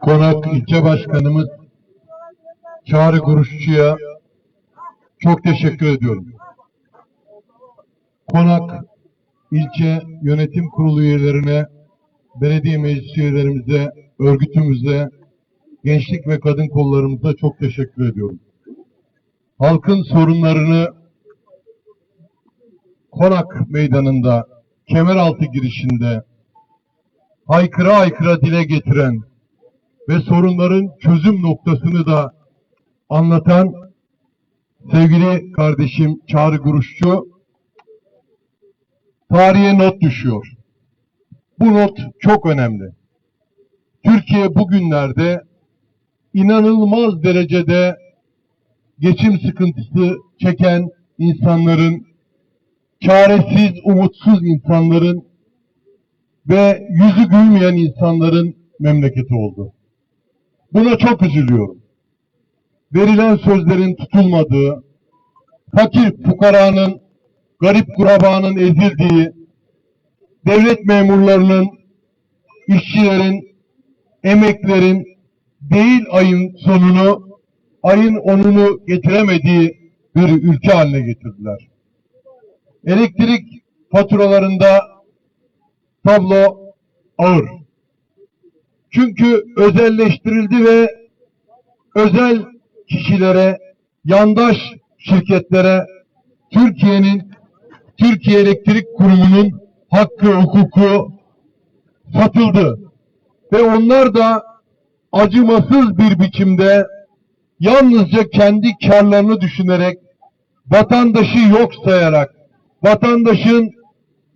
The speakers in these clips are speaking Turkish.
Konak ilçe başkanımız Çağrı Guruşçu'ya çok teşekkür ediyorum. Konak ilçe yönetim kurulu üyelerine, belediye meclis üyelerimize, örgütümüze, gençlik ve kadın kollarımıza çok teşekkür ediyorum. Halkın sorunlarını Konak meydanında, Kemeraltı girişinde haykıra haykıra dile getiren ve sorunların çözüm noktasını da anlatan sevgili kardeşim Çağrı Guruşçu tarihe not düşüyor. Bu not çok önemli. Türkiye bugünlerde inanılmaz derecede geçim sıkıntısı çeken insanların, çaresiz, umutsuz insanların ve yüzü gülmeyen insanların memleketi oldu. Buna çok üzülüyorum. Verilen sözlerin tutulmadığı, fakir fukaranın, garip kurabanın ezildiği, devlet memurlarının, işçilerin, emeklerin değil ayın sonunu, ayın onunu getiremediği bir ülke haline getirdiler. Elektrik faturalarında tablo ağır. Çünkü özelleştirildi ve özel kişilere, yandaş şirketlere Türkiye'nin Türkiye Elektrik Kurumu'nun hakkı, hukuku satıldı. Ve onlar da acımasız bir biçimde yalnızca kendi karlarını düşünerek vatandaşı yok sayarak vatandaşın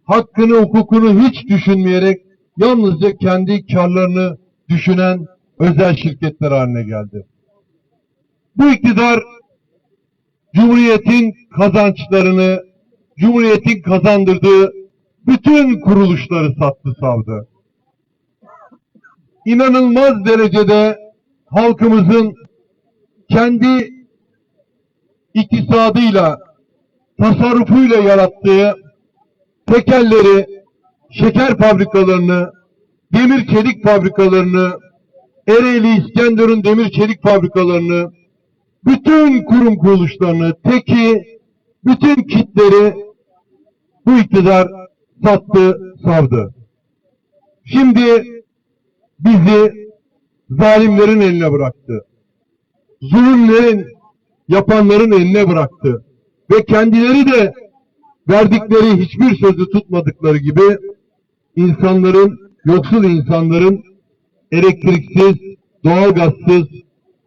hakkını, hukukunu hiç düşünmeyerek yalnızca kendi karlarını düşünen özel şirketler haline geldi. Bu iktidar Cumhuriyet'in kazançlarını, Cumhuriyet'in kazandırdığı bütün kuruluşları sattı savdı. İnanılmaz derecede halkımızın kendi iktisadıyla, tasarrufuyla yarattığı tekelleri, şeker fabrikalarını, demir çelik fabrikalarını, Ereğli İskenderun demir çelik fabrikalarını, bütün kurum kuruluşlarını, teki, bütün kitleri bu iktidar sattı, savdı. Şimdi bizi zalimlerin eline bıraktı. Zulümlerin, yapanların eline bıraktı. Ve kendileri de verdikleri hiçbir sözü tutmadıkları gibi insanların, yoksul insanların elektriksiz, doğalgazsız,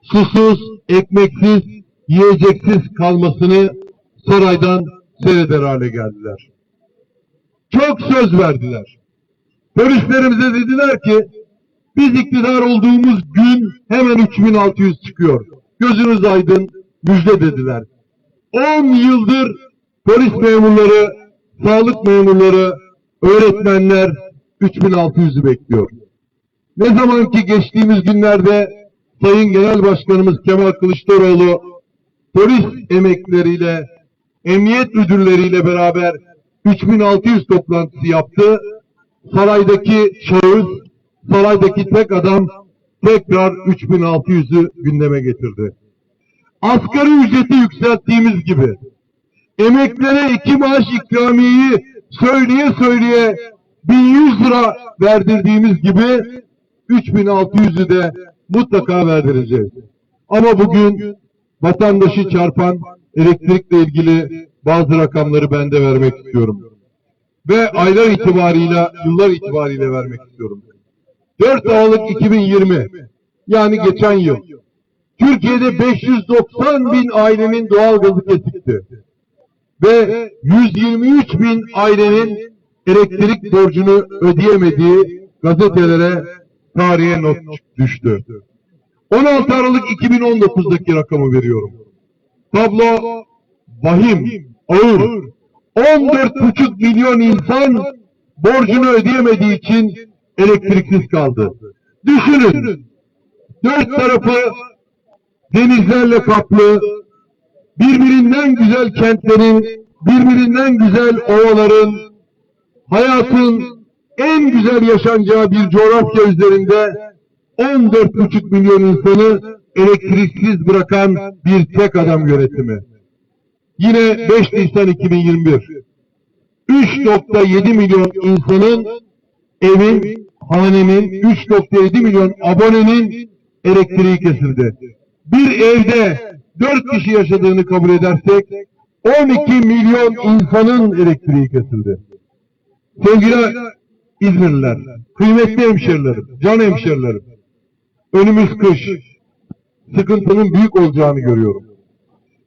susuz, ekmeksiz, yiyeceksiz kalmasını saraydan seyreder hale geldiler. Çok söz verdiler. Polislerimize dediler ki biz iktidar olduğumuz gün hemen 3600 çıkıyor. Gözünüz aydın müjde dediler. 10 yıldır polis memurları, sağlık memurları, öğretmenler 3600'ü bekliyor. Ne zaman ki geçtiğimiz günlerde Sayın Genel Başkanımız Kemal Kılıçdaroğlu polis emekleriyle, emniyet müdürleriyle beraber 3600 toplantısı yaptı. Saraydaki şahıs, saraydaki tek adam tekrar 3600'ü gündeme getirdi. Asgari ücreti yükselttiğimiz gibi, emeklere iki maaş ikramiyeyi söyleye söyleye 1100 lira verdirdiğimiz gibi 3600'ü de mutlaka verdireceğiz. Ama bugün vatandaşı çarpan elektrikle ilgili bazı rakamları ben de vermek istiyorum. Ve aylar itibarıyla, yıllar itibariyle vermek istiyorum. 4 Aralık 2020 yani geçen yıl Türkiye'de 590 bin ailenin doğalgazı kesikti. Ve 123 bin ailenin elektrik borcunu ödeyemediği gazetelere tarihe not düştü. 16 Aralık 2019'daki rakamı veriyorum. Tablo vahim, ağır. 14,5 milyon insan borcunu ödeyemediği için elektriksiz kaldı. Düşünün. Dört tarafı denizlerle kaplı, birbirinden güzel kentlerin, birbirinden güzel ovaların, hayatın en güzel yaşanacağı bir coğrafya üzerinde 14,5 milyon insanı elektriksiz bırakan bir tek adam yönetimi. Yine 5 Nisan 2021. 3.7 milyon insanın evin, hanenin, 3.7 milyon abonenin elektriği kesildi. Bir evde 4 kişi yaşadığını kabul edersek 12 milyon insanın elektriği kesildi. Sevgili İzmirliler, kıymetli hemşerilerim, can hemşerilerim, önümüz kış, sıkıntının büyük olacağını görüyorum.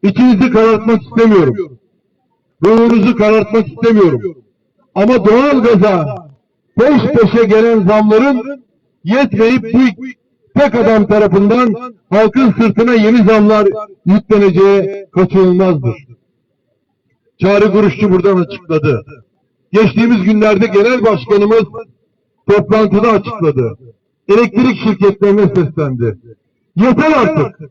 İçinizi karartmak istemiyorum. Ruhunuzu karartmak istemiyorum. Ama doğal gaza peş peşe gelen zamların yetmeyip bu tek adam tarafından halkın sırtına yeni zamlar yükleneceği kaçınılmazdır. Çağrı Kuruşçu buradan açıkladı. Geçtiğimiz günlerde genel başkanımız toplantıda açıkladı. Elektrik şirketlerine seslendi. Yeter artık.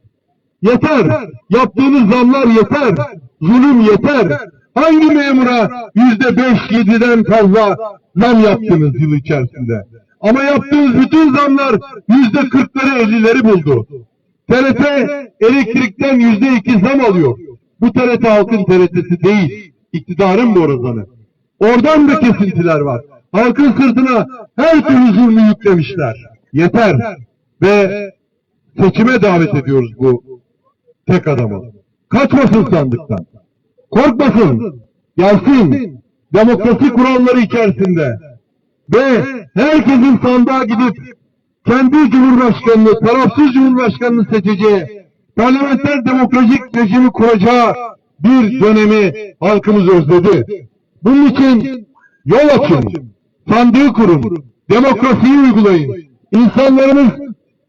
Yeter. Yaptığınız zamlar yeter. Zulüm yeter. Hangi memura yüzde beş, yediden fazla zam yaptınız yıl içerisinde? Ama yaptığınız bütün zamlar yüzde kırkları, ellileri buldu. TRT elektrikten yüzde iki zam alıyor. Bu TRT halkın TRT'si değil. iktidarın borazanı. Oradan da kesintiler var. Halkın sırtına her türlü zulmü yüklemişler. Yeter. Ve seçime davet ediyoruz bu tek adamı. Kaçmasın sandıktan. Korkmasın. Gelsin. Demokrasi kuralları içerisinde. Ve herkesin sandığa gidip kendi cumhurbaşkanını, tarafsız cumhurbaşkanını seçeceği, parlamenter demokratik rejimi kuracağı bir dönemi halkımız özledi. Bunun için yol açın, sandığı kurun, demokrasiyi uygulayın. İnsanlarımız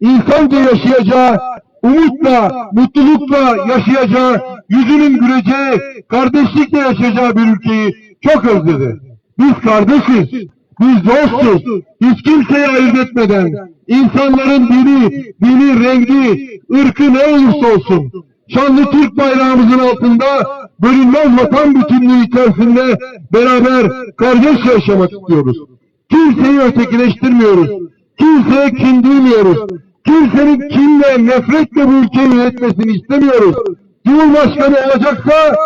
insanca yaşayacağı, umutla, mutlulukla yaşayacağı, yüzünün güleceği, kardeşlikle yaşayacağı bir ülkeyi çok özledi. Biz kardeşiz, biz dostuz. Hiç kimseyi ayırt etmeden, insanların dini, dini, rengi, ırkı ne olursa olsun, şanlı Türk bayrağımızın altında bölünmez vatan bütünlüğü içerisinde beraber kardeş yaşamak istiyoruz. Kimseyi ötekileştirmiyoruz. Kimseye kin duymuyoruz. Kimsenin kinle, nefretle bu ülkeyi yönetmesini istemiyoruz. Cumhurbaşkanı olacaksa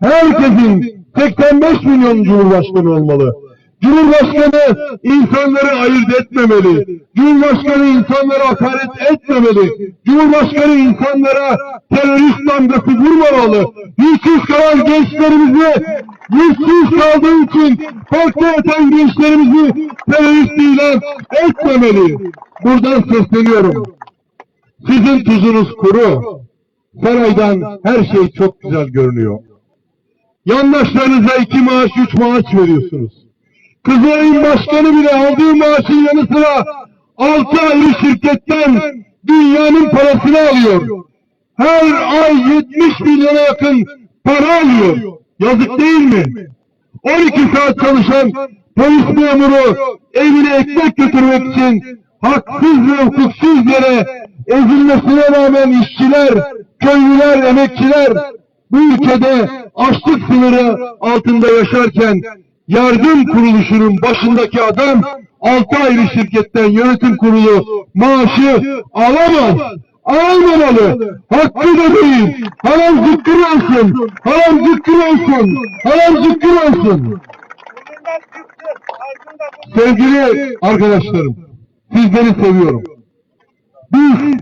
herkesin 85 milyon Cumhurbaşkanı olmalı. Cumhurbaşkanı insanları ayırt etmemeli. Cumhurbaşkanı insanlara hakaret etmemeli. Cumhurbaşkanı insanlara terörist damgası vurmamalı. Yüzsüz kalan gençlerimizi, yüzsüz kaldığı için farklı yatan gençlerimizi terörist ilan etmemeli. Buradan sesleniyorum. Sizin tuzunuz kuru. Saraydan her şey çok güzel görünüyor. Yandaşlarınıza iki maaş, üç maaş veriyorsunuz. Kızılay'ın başkanı bile aldığı maaşın yanı sıra altı ayrı şirketten dünyanın parasını alıyor. Her ay 70 milyona yakın para alıyor. Yazık değil mi? 12 saat çalışan polis memuru evine ekmek götürmek için haksız ve hukuksuz yere ezilmesine rağmen işçiler, köylüler, emekçiler bu ülkede açlık sınırı altında yaşarken yardım kuruluşunun başındaki adam altı ayrı şirketten yönetim kurulu maaşı alamaz. Almamalı. Hakkı da değil. Haram zıkkır olsun. Haram zıkkır olsun. Haram zıkkır olsun. Sevgili arkadaşlarım, sizleri seviyorum. Biz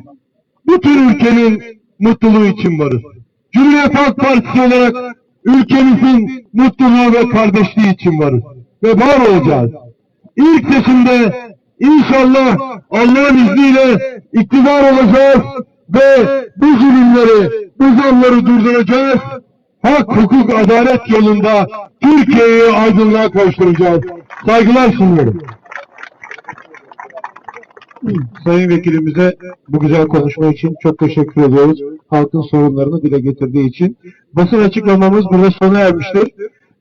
bütün ülkenin mutluluğu için varız. Cumhuriyet Halk Partisi olarak ülkemizin mutluluğu ve kardeşliği için varız. Ve var olacağız. İlk seçimde inşallah Allah'ın izniyle iktidar olacağız ve bu zulümleri, bu zamları durduracağız. Hak, hukuk, adalet yolunda Türkiye'yi aydınlığa kavuşturacağız. Saygılar sunuyorum. Sayın Vekilimize bu güzel konuşma için çok teşekkür ediyoruz. Halkın sorunlarını dile getirdiği için. Basın açıklamamız burada sona ermiştir.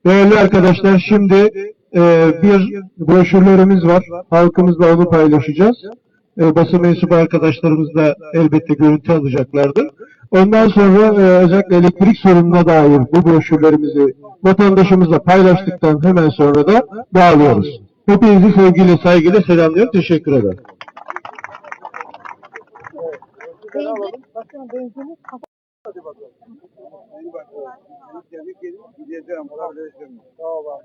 Değerli arkadaşlar şimdi e, bir broşürlerimiz var. Halkımızla onu paylaşacağız. E, basın mensubu arkadaşlarımız da elbette görüntü alacaklardır. Ondan sonra e, özellikle elektrik sorununa dair bu broşürlerimizi vatandaşımızla paylaştıktan hemen sonra da dağılıyoruz. Hepinizi sevgiyle, saygıyla selamlıyorum. Teşekkür ederim. Benzin. Alalım. Bakın benzini kapat. Hadi bakalım. Hadi bakalım. Gelip gelip gideceğim. Buna vereceğim. Şey Sağ ol abi.